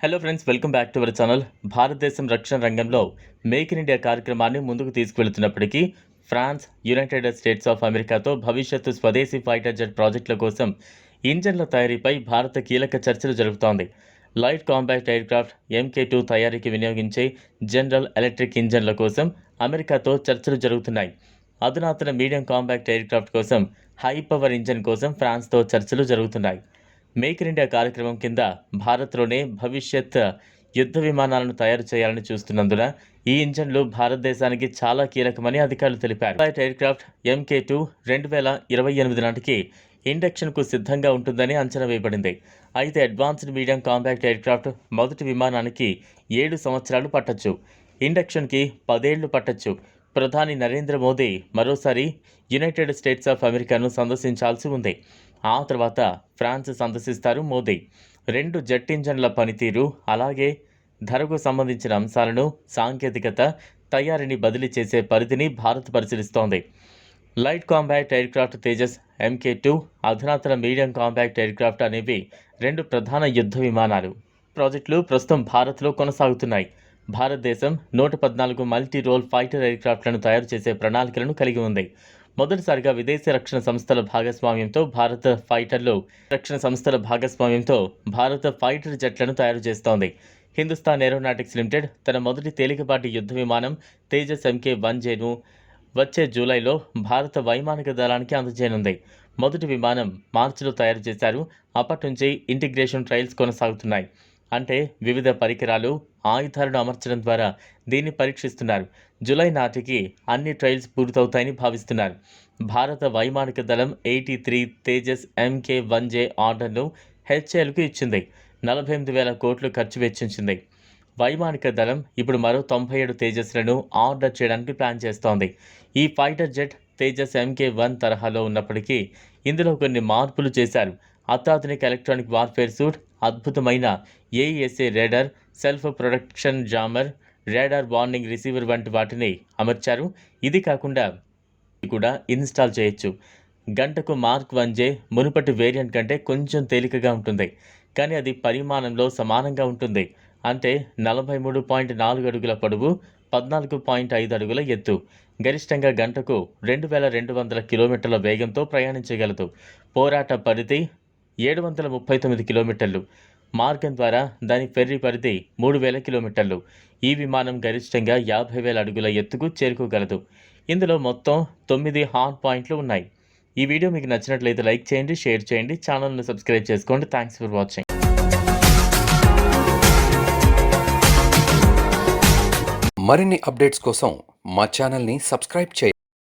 Hello friends welcome back to our channel Bharatadesam రక్షణ రంగంలో make in India కార్యక్రమాన్ని ముందుకు తీసుకువెళుతున్నప్పటికీ ఫ్రాన్స్ యునైటెడ్ స్టేట్స్ ఆఫ్ అమెరికాతో భవిష్యత్తు స్వదేశీ ఫైటర్ జెట్ ప్రాజెక్టుల కోసం ఇంజన్ల తయారీపై భారత కీలక చర్చలు జరుగుతోంది. Light compact aircraft MK two తయారీకి వినియోగించే జనరల్ ఎలక్ట్రిక్ ఇంజన్ల కోసం అమెరికాతో చర్చలు జరుగుతున్నాయి. అధునాతన మీడియం కాంపాక్ట్ ఎయిర్క్రాఫ్ట్ కోసం హై పవర్ ఇంజన్ కోసం ఫ్రాన్స్తో చర్చలు జరుగుతున్నాయి. మేక్ ఇన్ ఇండియా కార్యక్రమం కింద భారత్లోనే భవిష్యత్ యుద్ధ విమానాలను తయారు చేయాలని చూస్తున్నందున ఈ ఇంజన్లు భారతదేశానికి చాలా కీలకమని అధికారులు తెలిపారు. ఫ్లైట్ ఎయిర్క్రాఫ్ట్ ఎంకే టూ రెండు వేల ఇరవై ఎనిమిది నాటికి ఇండక్షన్కు సిద్ధంగా ఉంటుందని అంచనా వేయబడింది. అయితే అడ్వాన్స్డ్ మీడియం కాంపాక్ట్ ఎయిర్క్రాఫ్ట్ మొదటి విమానానికి ఏడు సంవత్సరాలు పట్టొచ్చు. ఇండక్షన్కి పదేళ్ళు పట్టొచ్చు. ప్రధాని నరేంద్ర మోదీ మరోసారి యునైటెడ్ స్టేట్స్ ఆఫ్ అమెరికాను సందర్శించాల్సి ఉంది. ఆ తర్వాత ఫ్రాన్స్ సందర్శిస్తారు మోదీ. రెండు జెట్ ఇంజన్ల పనితీరు అలాగే ధరకు సంబంధించిన అంశాలను సాంకేతికత తయారీని బదిలీ చేసే పరిధిని భారత్ పరిశీలిస్తోంది. Light compact aircraft Tejas MK two అధునాతన మీడియం కాంపాక్ట్ ఎయిర్క్రాఫ్ట్ అనేవి రెండు ప్రధాన యుద్ధ విమానాలు. ప్రాజెక్టులు ప్రస్తుతం భారత్లో కొనసాగుతున్నాయి. భారతదేశం నూట పద్నాలుగు మల్టీ రోల్ ఫైటర్ ఎయిర్క్రాఫ్ట్లను తయారు చేసే ప్రణాళికలను కలిగి ఉంది. మొదటిసారిగా విదేశీ రక్షణ సంస్థల భాగస్వామ్యంతో భారత ఫైటర్లు రక్షణ సంస్థల భాగస్వామ్యంతో భారత ఫైటర్ జెట్లను తయారు చేస్తోంది. హిందుస్థాన్ ఏరోనాటిక్స్ లిమిటెడ్ తన మొదటి తేలికపాటి యుద్ధ విమానం తేజస్ ఎంకే వన్ జేను వచ్చే జూలైలో భారత వైమానిక దళానికి అందజేయనుంది. మొదటి విమానం మార్చిలో తయారు చేశారు. అప్పటి నుంచి ఇంటిగ్రేషన్ ట్రయల్స్ కొనసాగుతున్నాయి. అంటే వివిధ పరికరాలు ఆయుధాలను అమర్చడం ద్వారా దీన్ని పరీక్షిస్తున్నారు. జూలై నాటికి అన్ని ట్రయల్స్ పూర్తవుతాయని భావిస్తున్నారు. భారత వైమానిక దళం eighty three Tejas MK one J ఆర్డర్ను హెచ్ఏఎల్కు ఇచ్చింది. నలభై ఎనిమిది వేల కోట్లు ఖర్చు వెచ్చించింది. వైమానిక దళం ఇప్పుడు మరో తొంభై ఏడు తేజస్లను ఆర్డర్ చేయడానికి ప్లాన్ చేస్తోంది. ఈ fighter jet Tejas MK one తరహాలో ఉన్నప్పటికీ ఇందులో కొన్ని మార్పులు చేశారు. అత్యాధునిక ఎలక్ట్రానిక్ వార్ఫేర్ సూట్ అద్భుతమైన AESA radar self production jammer radar warning receiver వంటి వాటిని అమర్చారు. ఇది కాకుండా కూడా ఇన్స్టాల్ చేయొచ్చు. గంటకు మార్క్ వన్ జే మునుపటి వేరియంట్ కంటే కొంచెం తేలికగా ఉంటుంది. కానీ అది పరిమాణంలో సమానంగా ఉంటుంది. అంటే నలభై మూడు పాయింట్ నాలుగు అడుగుల పొడవు పద్నాలుగు పాయింట్ ఐదు అడుగుల ఎత్తు. గరిష్టంగా గంటకు రెండు వేల రెండు వందల కిలోమీటర్ల వేగంతో ప్రయాణించగలదు. పోరాట పరిధి ఏడు వందల ముప్పై తొమ్మిది కిలోమీటర్లు. మార్గం ద్వారా దాని ఫెర్రీ పరిధి మూడు వేల కిలోమీటర్లు. ఈ విమానం గరిష్టంగా యాభై వేల అడుగుల ఎత్తుకు చేరుకోగలదు. ఇందులో మొత్తం తొమ్మిది హాట్ పాయింట్లు ఉన్నాయి. ఈ వీడియో మీకు నచ్చినట్లయితే లైక్ చేయండి షేర్ చేయండి ఛానల్ను సబ్స్క్రైబ్ చేసుకోండి. థ్యాంక్స్ ఫర్ వాచింగ్ మరిన్ని అప్డేట్స్ కోసం మా ఛానల్ని సబ్స్క్రైబ్ చేయండి.